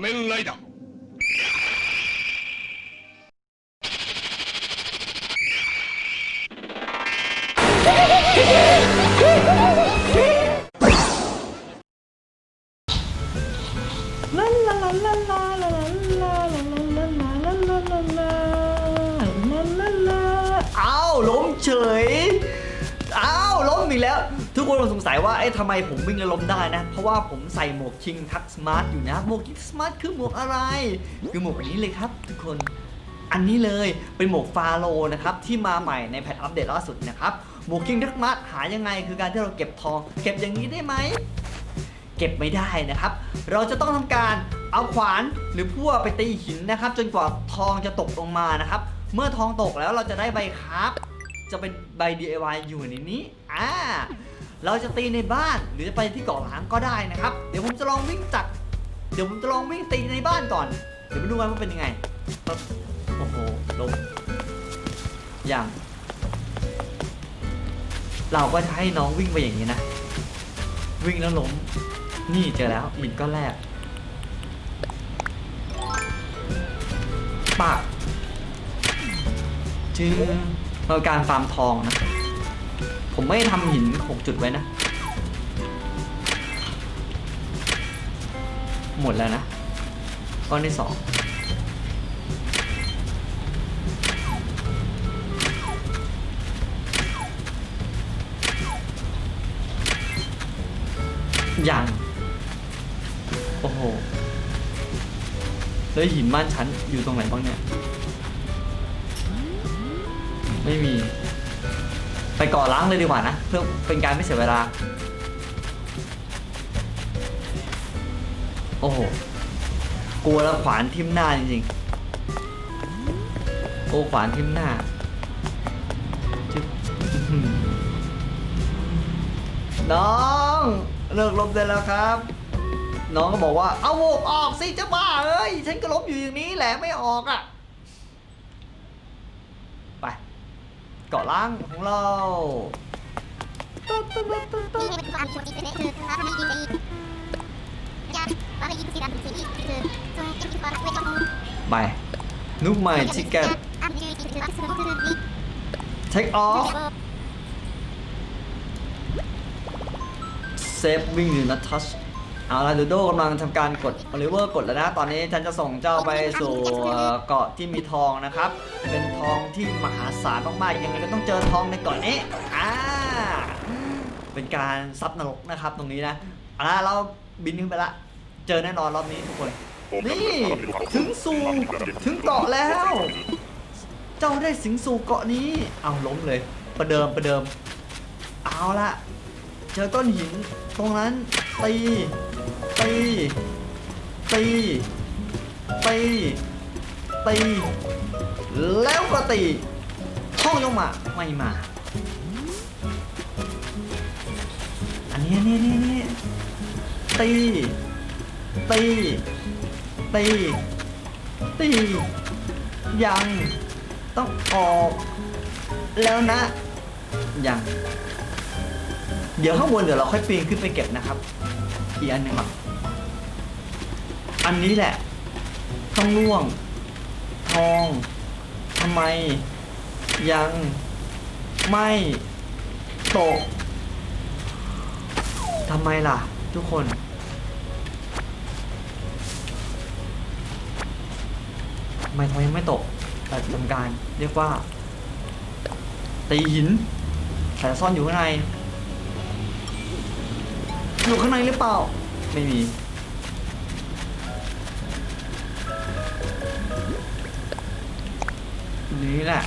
仮面ライダー。 ทุกคนคงสงสัยว่าเอ๊ะทำไมผมวิ่งแล้วล้มได้นะ เพราะว่าผมใส่หมวกคิงทักสมาร์ทอยู่นะ หมวกคิงสมาร์ทคือหมวกอะไร คือหมวกอันนี้เลยครับทุกคน อันนี้เลยเป็นหมวกฟาโลนะครับที่มาใหม่ในแพทอัปเดตล่าสุดนะครับ หมวกคิงทักสมาร์ทหายังไงคือการที่เราเก็บทอง เก็บอย่างนี้ได้ไหม เก็บไม่ได้นะครับ เราจะต้องทำการเอาขวานหรือพั่วไปตีหินนะครับ จนกว่าทองจะตกลงมานะครับ เมื่อทองตกแล้วเราจะได้ใบคราฟจะเป็นใบ DIY อยู่ในนี้ อ่า เราจะตีในบ้าน หรือจะไปที่เกาะล้างก็ได้นะครับ เดี๋ยวผมจะลองวิ่งจากเดี๋ยวผมจะลองวิ่งตีในบ้านก่อน เดี๋ยวมาดูกันว่าเป็นยังไงปึ๊บโอ้โหลงอย่าง เราก็จะให้น้องวิ่งไปอย่างนี้นะ วิ่งแล้วล้ม นี่เจอแล้วหินก้อนแรกปากจึงเราการฟาร์มทองนะ ไม่ทำหินหกจุดไว้นะ หมดแล้วนะ ก้อนที่สองยังโอ้โห แล้วหินบ้านฉันอยู่ตรงไหนบ้างเนี่ย ไม่มี ไปก่อล้างเลยดีกว่านะ เพื่อเป็นการไม่เสียเวลา โอ้โห กลัวแล้วขวานทิ่มหน้าจริงๆโอ้ขวานทิ่มหน้าจึ๊บน้องเลิกลบได้แล้วครับ น้องก็บอกว่าเอาโวกออกสิเจ้าบ้าเอ้ยฉันก็ลบอยู่อย่างนี้แหละไม่ออกอะ เกาะล่างของเราไปนุ๊กใหม่ชิคเก็ต take off เซฟวิ่งหรือนัททัช เอาละดูโดกำลังทำการกดโอลิเวอร์กดแล้วนะ ตอนนี้ฉันจะส่งเจ้าไปสู่เกาะที่มีทองนะครับ เป็นทองที่มหาศาลมากๆยังไงก็ต้องเจอทองในเกาะนี้อ่าเป็นการซับนรกนะครับตรงนี้นะเอาละเราบินขึ้นไปละ เจอแน่นอนรอบนี้ทุกคน นี่ถึงสู่ถึงเกาะแล้ว เจ้าได้สิงสู่เกาะนี้ เอาล้มเลยประเดิมประเดิม เอาละเจอก้อนหินตรงนั้นตี ตีตีตีตีแล้วก็ตีห้องยกมาไม่มา อันนี้นนี้อันนี้อันนี้ตีตีตีตียังต้องออกแล้วนะยังเดี๋ยวข้างบนเดี๋ยวเราค่อยปีนขึ้นไปเก็บนะครับ อีกอันหนึ่งครับ อันนี้แหละ ต้องร่วง ทองทำไม ยัง ไม่ตกทำไมล่ะ ทุกคน ทำไมทองยังไม่ตกแต่ทำการเรียกว่า ตีหินแต่ซ่อนอยู่ข้างใน อยู่ข้างในหรือเปล่า ไม่มี นี่แหละ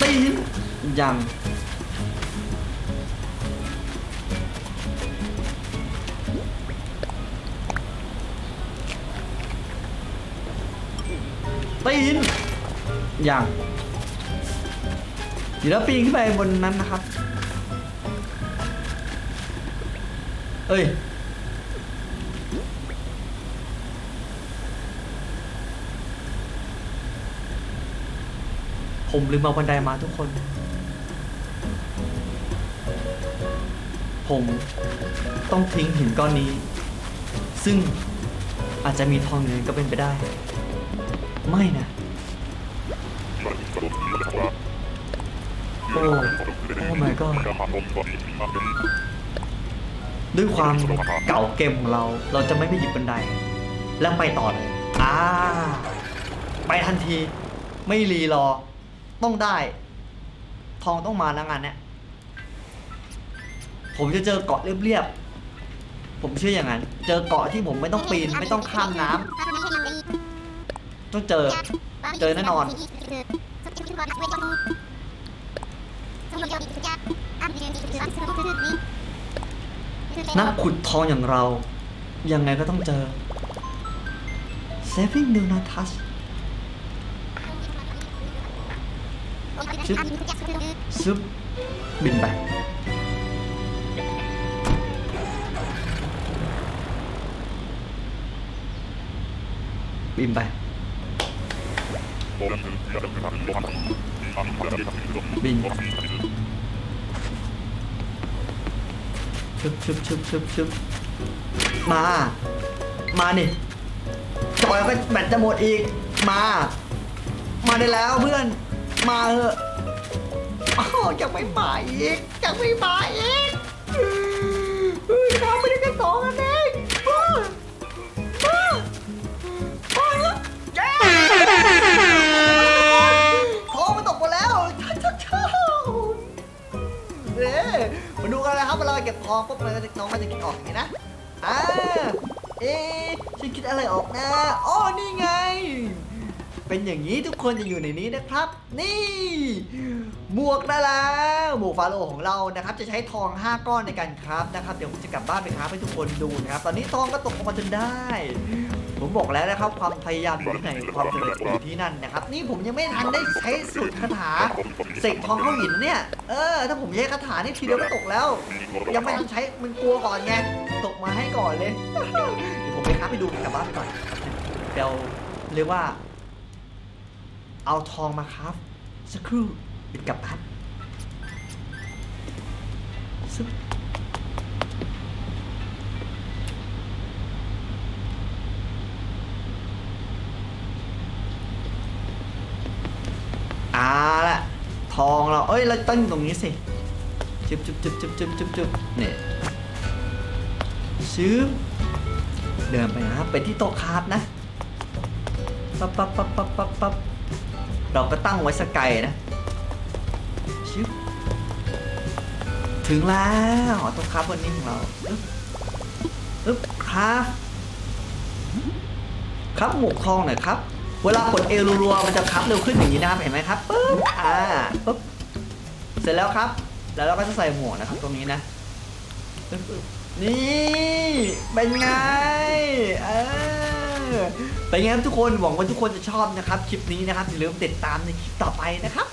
ตีนยัง ตีนยังเดี๋ยวเราปีนขึ้นไปบนนั้นนะครับ เอ้ย ผมลืมเอาบันไดมาทุกคน ผมต้องทิ้งหินก้อนนี้ ซึ่งอาจจะมีทองเงินก็เป็นไปได้ ไม่นะ โอ้ โอ้ my god ด้วยความเก่าเกมของเรา เราจะไม่ไปหยิบบันได แล้วไปต่อเลย อ่า ไปทันที ไม่รีรอ ต้องได้ ทองต้องมาแล้วงานเนี้ยผมจะเจอเกาะเรียบๆ ผมเชื่ออย่างนั้น เจอเกาะที่ผมไม่ต้องปีนไม่ต้องข้ามน้ำต้องเจอ เจอแน่นอน นักขุดทองอย่างเรา ยังไงก็ต้องเจอ saving do not touch ซึบบินไปบินไปบินชึบชึบชึบชึบชึบมา มานี่จอยก็แบตจะหมดอีก มา มาได้แล้วเพื่อน มาเถอะ อ้าวยังไม่มาอีกยังไม่มาอีกเฮ้ยเราไม่ได้แค่สองอันเองอ้าวอ้าวอ้าเย้ทองมันตกหมดแล้วช้าช้าช้าเอ๊ะมาดูกันนะครับเวลาเก็บทองปุ๊บมันก็จะน้องมันจะคิดออกอย่างนี้นะอ่าเอ๊ะฉันคิดอะไรออกนะอ๋อนี่ไง เป็นอย่างนี้ทุกคนจะอยู่ในนี้นะครับ นี่หมวกได้แล้วหมวกฟาโรห์ของเรานะครับ จะใช้ทอง 5 ก้อนในการคราฟนะครับ เดี๋ยวผมจะกลับบ้านไปคราฟให้ทุกคนดูนะครับ ตอนนี้ทองก็ตกออกมาจนได้ ผมบอกแล้วนะครับ ความพยายามอยู่ที่ไหนความสำเร็จอยู่ที่นั่นนะครับ นี่ผมยังไม่ทันได้ใช้สูตรคาถาเสกทองเข้าหินเนี่ย เออ ถ้าผมใช้คาถานี่ทีเดียวก็ตกแล้ว ยังไม่ทันใช้มันกลัวก่อนไงตกมาให้ก่อนเลยเดี๋ยวผมไปครับไปดูกลับบ้านไปก่อนเดี๋ยวเรียกว่า เอาทองมาครับ สักครู่ปิดกับบ้านซึบอาละทองเรา เอ้ย เราตั้งตรงนี้สิจุบจุบจุบจุบจุบจุบจุบเนี่ยซื้อเดินไปนะครับไปที่โต๊ะคราฟนะปั๊บปั๊บปั๊บปั๊บปั๊บ เราก็ตั้งไว้สกไกลนะชิบถึงแล้วโต๊ะคราฟวันนี้ของเราอึ๊บอึ๊บคราฟครับหมวกทองหน่อยครับ เวลากดเอลรัวๆมันจะครับเร็วขึ้นอย่างนี้นะครับเห็นไหมครับปึ๊บอ่าปึ๊บเสร็จแล้วครับ แล้วเราก็จะใส่หมวกนะครับตรงนี้นะนี่เป็นไงเออ เป็นไงครับทุกคนหวังว่าทุกคนจะชอบนะครับคลิปนี้นะครับอย่าลืมติดตามในคลิปต่อไปนะครับ